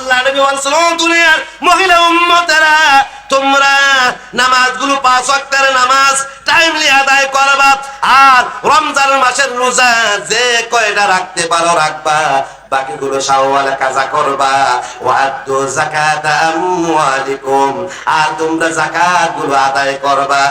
আল্লাহ নবী বলছেন দুনিয়ার মহিলা উম্মতেরা, তোমরা নামাজগুলো পাঁচ ওয়াক্তের নামাজ টাইমলি আদায় করবা আর রমজান মাসের রোজা যে কয়টা রাখতে পারো রাখবা। বাকিগুলো কাজা করবা। যাকাতা আমওয়ালিকুম, আর তোমরা আদায় করবা।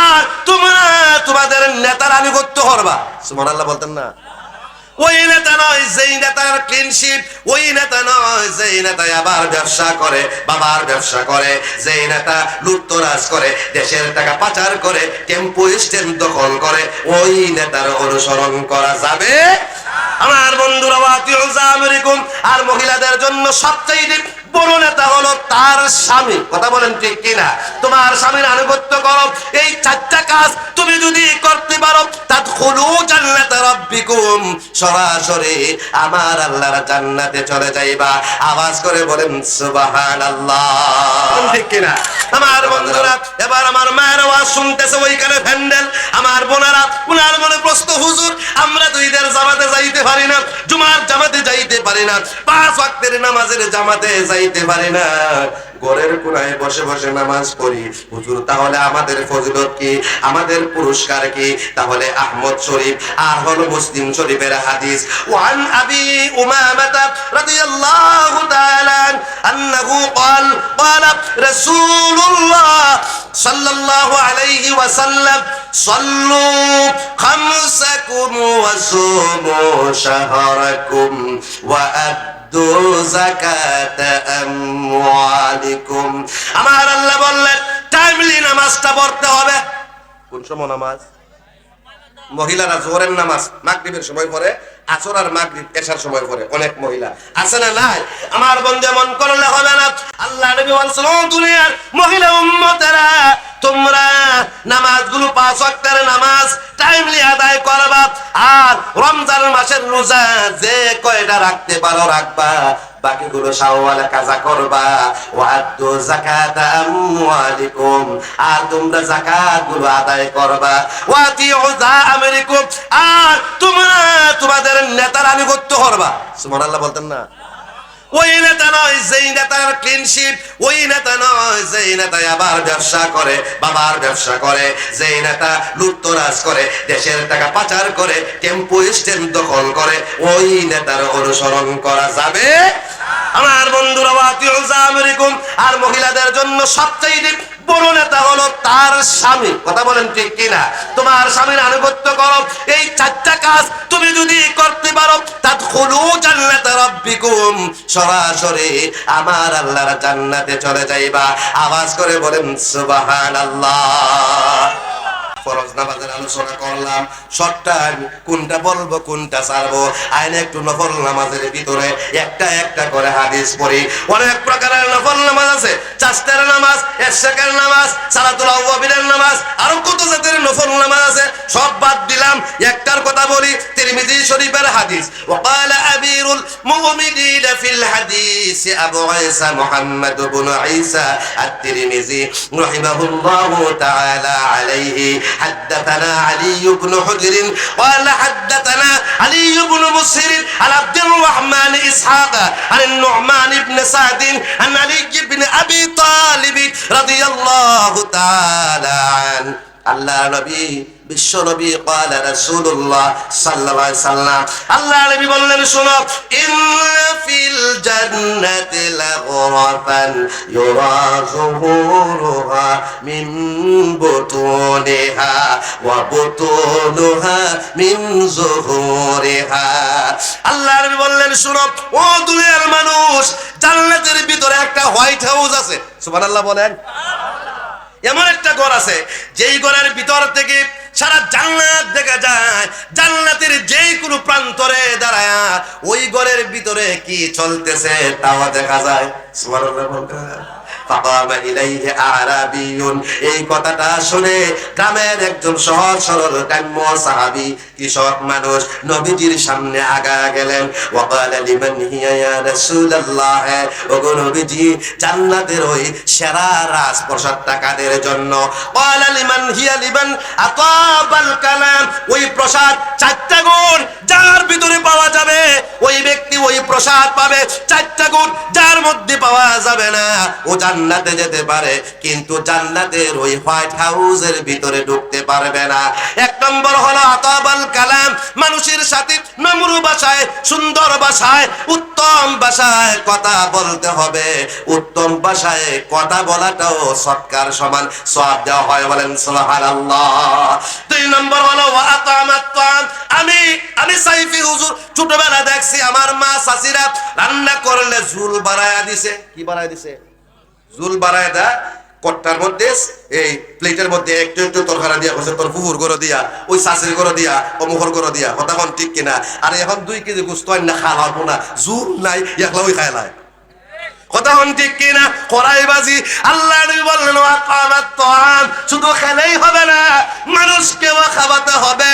আর তোমরা তোমাদের নেতার আনুগত্য করবা। সুবহানাল্লাহ বলতেন না। ওই নেতা নয়, যেই নেতার ক্লিনশিপ ওই নেতা নয়, যেই নেতা আবার ব্যবসা করে, বাবার ব্যবসা করে, যেই নেতা লুটতরাজ করে, দেশের টাকা পাচার করে, টেম্পো স্ট্যান্ড দখল করে, ওই নেতার অনুসরণ করা যাবে? আমার বন্ধুরা আর মহিলাদের জন্য সবচেয়ে বড় নেতা হলো তার স্বামী। কথা বলেন ঠিক কিনা? তোমার স্বামীর আনুগত্য করো। এই চারটা কাজ তুমি যদি করতে পারো জান্নাত রাব্বিকুম। সরাসরি আমার আল্লাহর জান্নাতে চলে যাইবা। আওয়াজ করে বলেন ঠিক কিনা? আমার বন্ধুরা, এবার আমার মায়ের আওয়াজ শুনতেছে ওইখানে প্যান্ডেল। আমার বোনেরা উনার মনে প্রশ্ন, হুজুর, আমরা তো ঈদের জামাতে যাইতে পারি না জুমার জামাতে যাইতে পারি না পাঁচ ওয়াক্তের নামাজের জামাতে যাইতে পারি না ঘরের কোনায় বসে বসে নামাজ পড়ি হুজুর তাহলে আমাদের ফজিলত কি আমাদের পুরস্কার কি তাহলে আহমদ শরীফ আর হলো মুসলিম শরীফের হাদিস ওয়ান আবি উমামাতা রাদিয়াল্লাহু তাআলা আন্নাহু قال قال رسول الله সাল্লাল্লাহু আলাইহি ওয়াসাল্লাম, সাল্লু খামসাকুম ওয়া সুমু শাহরাকুম ওয়া আদ্দু যাকাত আমওয়ালিকুম। আমার আল্লাহ বললেন, টাইমলি নামাজটা পড়তে হবে। কোন সময় নামাজ? মহিলারা জোহরের নামাজ মাগরিবের সময় পড়ে, আসর আর মাগরিব এশার সময় পড়ে, অনেক মহিলা। আছে না নাই? আমার বন্ধু মন করলে হবে না। আল্লাহ নবী ও দুনিয়ার মহিলা উম্মতেরা, তোমরা নামাজগুলো পাঁচ ওয়াক্তের নামাজ টাইমলি আদায় করবা আর রমজান মাসের রোজা যে কয়টা রাখতে পারো রাখবা। বাকিগুলো শাওয়ালে কাজা করবা। ওয়াদ্দু যাকাতা আমওয়ালিকুম, আর তোমরা যাকাতগুলো আদায় করবা। ওয়াতিউ যাআমিরিকুম আর তোমরা তোমাদের নেতার আনুগত্য করবা। সুবহানাল্লাহ বলতেন না। ওই নেতা নয়, যেই নেতার ক্লিনশিপ ওই নেতা নয়, যেই নেতা আবার ব্যবসা করে, বাবার ব্যবসা করে, যেই নেতা লুটতরাজ করে, দেশের টাকা পাচার করে, টেম্পো স্ট্যান্ড দখল করে, ওই নেতার অনুসরণ করা যাবে আমার বন্ধুরা আর মহিলাদের জন্য সবচেয়ে বড় নেতা হলো তার স্বামী। কথা বলেন ঠিক কিনা? তোমার স্বামীর আনুগত্য করো। এই চারটা কাজ তুমি যদি করতে পারো তাত খুলু জান্নাত সরাসরি আমার আল্লাহর জান্নাতে চলে যাইবা। আওয়াজ করে বলেন, সুবহানাল্লাহ। ফরজ নামাজের আলোচনা করলাম শর্ট টাইম কোনটা বলবো কোনটা ছাড়বো আইনে একটু নফল নামাজের ভিতরে একটা একটা করে হাদিস পড়ি অনেক প্রকারের নফল নামাজ আছে চাস্তের নামাজ এরশাকের নামাজ সালাতুল আউয়াবিনের নামাজ আরো কত জাতের নফল নামাজ আছে সব বাদ দিলাম একটার কথা বলি তিরমিজি শরীফের হাদিস وقال أمير المؤمنين في الحديث أبو عيسى محمد بن عيسى الترمذي رحمه الله تعالى عليه حدثنا علي بن حجر قال حدثنا علي بن مسهر عن عبد الرحمن إسحاق عن النعمان بن سعد عن علي بن أبي طالب رضي الله تعالى عنه الله نبي বিশ্ব নবী قال رسول الله صلى الله عليه وسلم আল্লাহ নবী বললেন শুনো ইন ফিল জান্নাতি লাগরাফান ইউরা যুহুরুহা মিন বুতুনিহা ওয়া বুতুনুহা মিন যুহুরিহা আল্লাহ নবী বললেন শুনো ও দুনিয়ার মানুষ জান্নাতের ভিতরে একটা হোয়াইট হাউস আছে সুবহানাল্লাহ বলেন এমন একটা ঘর আছে যেই ঘরের ভিতর থেকে সারা জান্নাত দেখা যায়। জান্নাতের যে কোনো প্রান্তরে দাঁড়ায় ওই ঘরের ভিতরে কি চলতেছে তাও দেখা যায়। এই কথাটা শুনে গ্রামের একজন সহজ সরল গ্রাম্য সাহাবী কৃষক মানুষ নবীজির সামনে আগা গেলেন। সেরা যার ভিতরে পাওয়া যাবে, ওই ব্যক্তি ওই প্রসাদ পাবে। চারটা গুণ যার মধ্যে পাওয়া যাবে না, ও জান্নাতে যেতে পারে, কিন্তু জান্নাতের ওই হোয়াইট হাউসের ভিতরে ঢুকতে পারবে না। এক নম্বর হলো আতাবাল কালাম মানুষের সাথে নম্র ভাষায়, সুন্দর ভাষায়, উত্তম ভাষায় কথা বলতে হবে। উত্তম ভাষায় কথা বলাটাও সৎকার সমান সব দেওয়া হয় বলেন দুই নম্বর হলো। আমি আমি সাইফি হুজুর ছোটবেলা দেখছি, আমার মা রান্না করলে ঝুল বাড়ায়া দিছে। কি বাড়ায় দিছে? ঝুল বাড়ায় দা কট্টার মধ্যে, এই প্লেটের মধ্যে একটু একটু তরকারা দিয়া বসে তোর ফুফুর করে দিয়া, ওই চাষের করে দিয়া, অমুখর করে দিয়া, কথা কোন ঠিক কিনা? আর এখন দুই কেজি গুস্ত না খাওয়া হব না, জুর নাই, একলা ওই খাই লাই। কথা হন ঠিক কিনা? কড়াই বাজি আল্লাহ বললেন শুধু খেলেই হবে মানুষকেও খাওয়াতে হবে।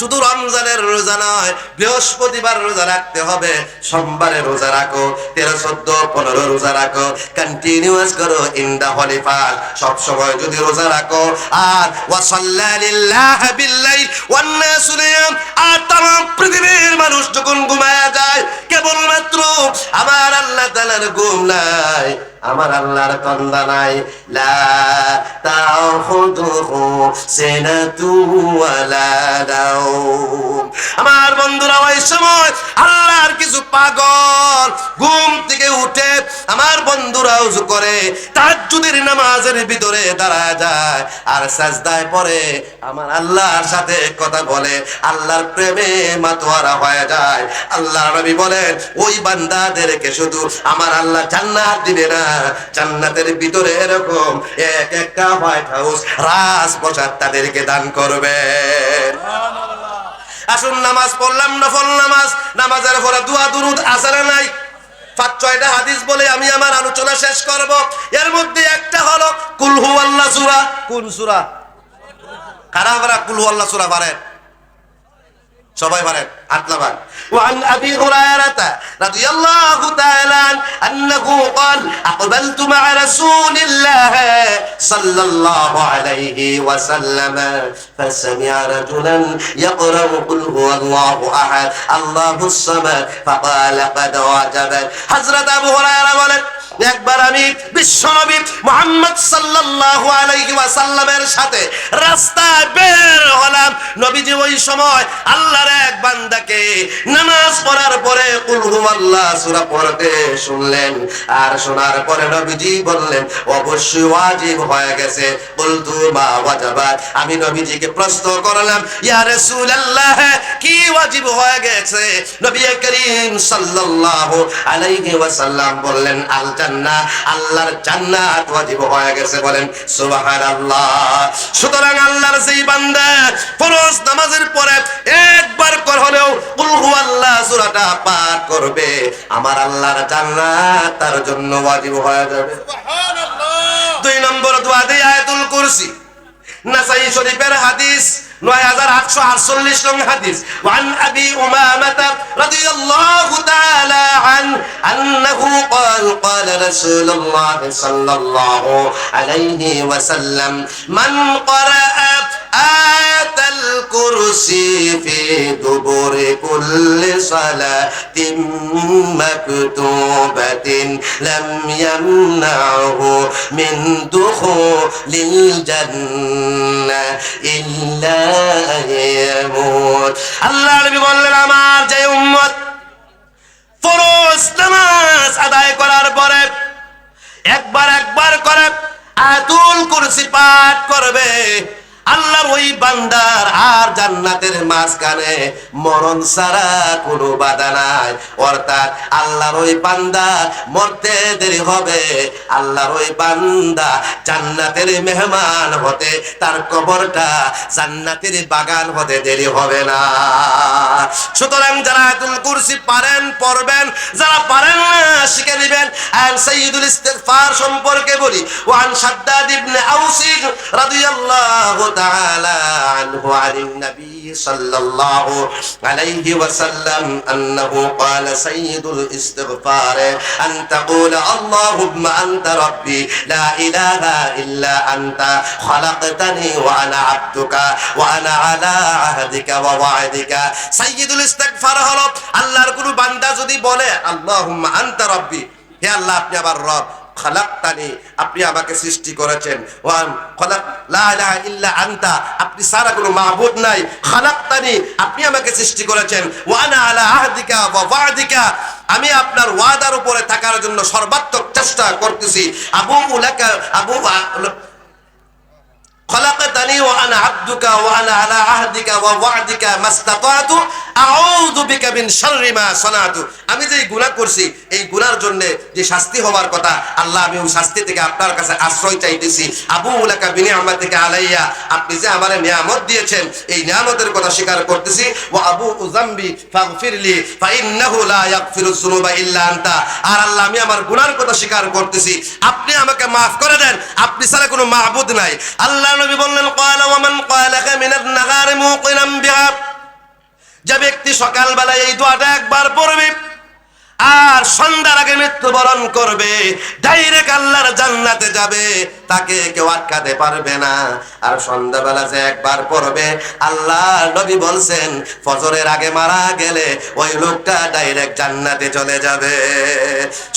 শুধু রমজানের রোজা নয়, বৃহস্পতিবার রোজা রাখতে হবে। সোমবারে রোজা রাখো, তেরো, চোদ্দ, পনেরো রোজা রাখো। কন্টিনিউয়াস করো ইন দা হলিফার সব সময় যদি রোজা রাখো, আর ওয়া সাল্লা লিল্লাহ বিল্লাইল ওয়ান নাসু নিয়াম আর তামাম পৃথিবীর মানুষ যখন ঘুমায় আল্লাহ তাআলার ঘুম নাই, আমার আল্লাহর কন্দা নাই। লা তাখুদুহু সিনাতু ওয়ালা নাওম। আমার বন্ধুরা, ওই সময় আল্লাহর কিছু পাগল ঘুম থেকে উঠে আমার বন্ধুরা উজু করে তাহাজ্জুদের নামাজের ভিতরে দাঁড়া যায় আর সাজদায় পড়ে। আমার আল্লাহর সাথে কথা বলে, আল্লাহর প্রেমে মাতোয়ারা হয়ে যায়। আল্লাহ নবী বলেন, ওই বান্দাদেরকে শুধু আমার আল্লাহ জান্নাত দিবে না। জান্নাতের ভিতরে এরকম এক একটা হোয়াইট হাউস রাজ প্রসাদ তাদেরকে দান করবে। আসুন নামাজ পড়লাম, নফল নামাজ। নামাজের পরে দোয়া, দুরুদ আসলে নাই। পাঁচ, ছয়টা হাদিস বলে আমি আমার আলোচনা শেষ করব। এর মধ্যে একটা হলো কুলহু আল্লাহ সুরা। কোন সুরা? কারা কারা কুলহু আল্লাহ সুরা পারেন? সবাই পারেন? আতলাবান وعن أبي هريرة رضي الله تعالى عنه أنه قال أقبلت مع رسول الله صلى الله عليه وسلم فسمع رجلا يقرأ قل هو الله أحد الله الصمد فقال قد وجبت حضرت أبو هريرة বলেন একবার আমি বিশ্বনবী মোহাম্মদ সাল্লাল্লাহু আলাইহি ওয়াসাল্লামের সাথে রাস্তায় বের হলাম নবীজি ওই সময় আল্লাহর এক বান্দাকে নামাজ পড়ার পরে কুল হুয়াল্লাহ, সূরা পড়তে শুনলেন। আর শোনার পরে নবীজি বললেন, অবশ্যই ওয়াজিব হয়ে গেছে। বলতু, মা ওয়াজাবাত। আমি নবীজিকে প্রশ্ন করলাম, ইয়া রাসূলুল্লাহ, কি ওয়াজিব হয়ে গেছে? নবী করিম সাল্লাল্লাহু আলাইহি ওয়াসাল্লাম বললেন আল জান্নাহ আল্লাহর জান্নাত ওয়াজিব হয়ে গেছে। বলেন, সুবহানাল্লাহ। সুতরাং আল্লাহর সেই বান্দা ফরজ নামাজের পরে হুয়াল্লাহ সূরাটা পাঠ করবে আমার আল্লাহর জান্নাত তার জন্য ওয়াজিব হয়ে যাবে দুই নম্বর দোয়া দেই আয়াতুল কুরসি নাসাই শরীফের হাদিস নয় হাজার আটশো আটচল্লিশ নং হাদিস ওয়ান আবি উমামাতা রাদিয়াল্লাহু তাআলা আন আন্নাহু قال قال رسول الله صلى الله عليه وسلم من قرأ আতাল কুরসি ফি দুবুরি কুল্লি সালাতিন মাকতুবাতিন লাম ইয়ামনাহু মিন দুখুলিল জান্নাহ ইল্লা ইয়ামুত। আল্লাহ নবী বললেন, আমার আল্লাহর ওই বান্দার আর জান্নাতের মাঝখানে মরণ ছাড়া কোনো বাধা নাই। অর্থাৎ আল্লাহর ওই বান্দা মরতে দেরি হবে। আল্লাহর ওই বান্দা জান্নাতের মেহমান হতে তার কবরটা জান্নাতের বাগান হতে দেরি হবে না। সুতরাং যারা আয়াতুল কুরসি পারেন, পড়বেন, যারা পারেন না, শিখে নেবেন। আর সাইয়্যিদুল ইস্তিগফার সম্পর্কে বলি। ওয়ান শাদ্দাদ ইবনে আউস রাদিয়াল্লাহু তাআলা নবী সাল্লাল্লাহু আলাইহি ওয়াসাল্লাম আন্নাহু ক্বালা সাইয়্যিদুল ইস্তিগফার আন তাকুলা, আল্লাহুম্মা আনতা রাব্বি, লা ইলাহা ইল্লা আনতা, খালাকতানি ওয়া আনা আবদুকা, ওয়া আনা আলা আহদিকা ওয়া ওয়া'দিকা। সাইয়্যিদুল ইস্তিগফার হলো আল্লাহর কোন বান্দা যদি বলে, আল্লাহুম্মা আনতা রাব্বি, হে আল্লাহ, আপনি আমার রব। আপনি আমাকে সৃষ্টি করেছেন। ওয়ান, খলাক, লা ইলাহা ইল্লা আনতা, আপনি সারা কোনো মাহবুদ নাই। আপনি আমাকে সৃষ্টি করেছেন। ওয়ানা আলা আহদিকা ওয়া ওয়া'দিকা, আমি আপনার ওয়াদার উপরে থাকার জন্য সর্বাত্মক চেষ্টা করতেছি। আবু আবু خلقتني وانا عبدك وانا على عهدك ووعدك ما استطعت اعوذ بك من شر ما صنعت আমি যে গুনাহ করছি এই গুনার জন্য যে শাস্তি হওয়ার কথা আল্লাহ আমি ওই শাস্তি থেকে আপনার কাছে আশ্রয় চাইতেছি আবু উলাকা বিনি আমাতিকা আলাইয়া আপনি যে আমার নিয়ামত দিয়েছেন এই নিয়ামতের কথা স্বীকার করতেছি ওয়া আবু উযামবি ফাগফিরলি ফাইন্নাহু লা ইয়াগফিরু যুনুবা ইল্লা আনতা আর আল্লাহ আমি আমার গুনার কথা স্বীকার করতেছি আপনি আমাকে maaf করে দেন আপনি ছাড়া কোনো মাবুদ নাই আল্লাহ নবী বললেন কয়লা ওমান মান ক্বালাকা নাগারে নাগারি মুকিনাম বিহা যে ব্যক্তি সকালবেলায় এই দোয়াটা একবার পড়বে আর সন্ধ্যার আগে মৃত্যুবরণ করবে ডাইরেক্ট আল্লাহর জান্নাতে যাবে, তাকে কেউ আটকাতে পারবে না। আর সন্ধ্যাবেলা যে একবার পড়বে, আল্লাহ নবী বলছেন, ফজরের আগে মারা গেলে ওই লোকটা ডাইরেক্ট জান্নাতে চলে যাবে।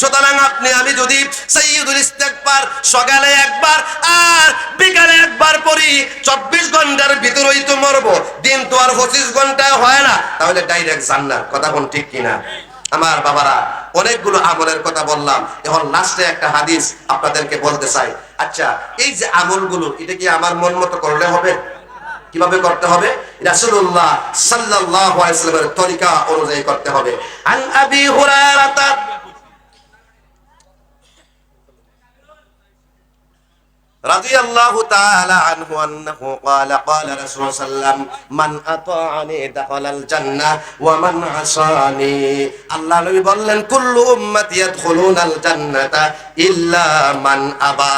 সুতরাং আপনি, আমি যদি সৈয়দুল ইস্তেকবার সকালে একবার আর বিকালে একবার পড়ি, চব্বিশ ঘণ্টার ভিতরেই তো মরবো। দিন তো আর পঁচিশ ঘণ্টা হয় না, তাহলে ডাইরেক্ট জান্নাত। কথা কোন ঠিক কিনা? আমার বাবারা, অনেকগুলো আমলের কথা বললাম। এখন লাস্টে একটা হাদিস আপনাদেরকে বলতে চাই। আচ্ছা এই যে আমলগুলো, এটা কি আমার মন মতো করলে হবে? কীভাবে করতে হবে? রাসূলুল্লাহ সাল্লাল্লাহু আলাইহি ওয়াসাল্লামের তরিকা অনুযায়ী করতে হবে। আন আবি হুরায়রা رضي الله تعالى عنه أنه قال قال رسول الله صلى الله عليه وسلم من أطاعني دخل الجنة ومن عصاني আল্লাহ নবী বললেন কুল্লু উম্মতি ইয়াদখুলুনাল জান্নাতা ইল্লা মান আবা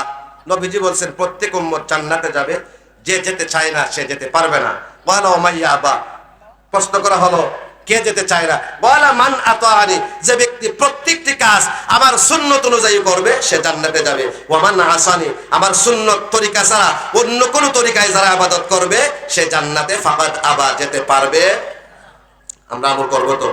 নবীজি বলছেন প্রত্যেক উম্মত জান্নাতে যাবে যে যেতে চায় না সে যেতে পারবে না বলা ওমাইয়া আবা প্রশ্ন করা হলো কে যেতে চায় না? বলা মান আতাআনি, যে ব্যক্তি প্রত্যেকটি কাজ আমার সুন্নত অনুযায়ী করবে, সে জান্নাতে যাবে। ওয়ামান আসানি, আমার সুন্নত তরিকা ছাড়া অন্য কোন তরিকায় যারা আবাদত করবে, সে জান্নাতে ফাঁকাত আবা যেতে পারবে। আমরা আমল করব তো?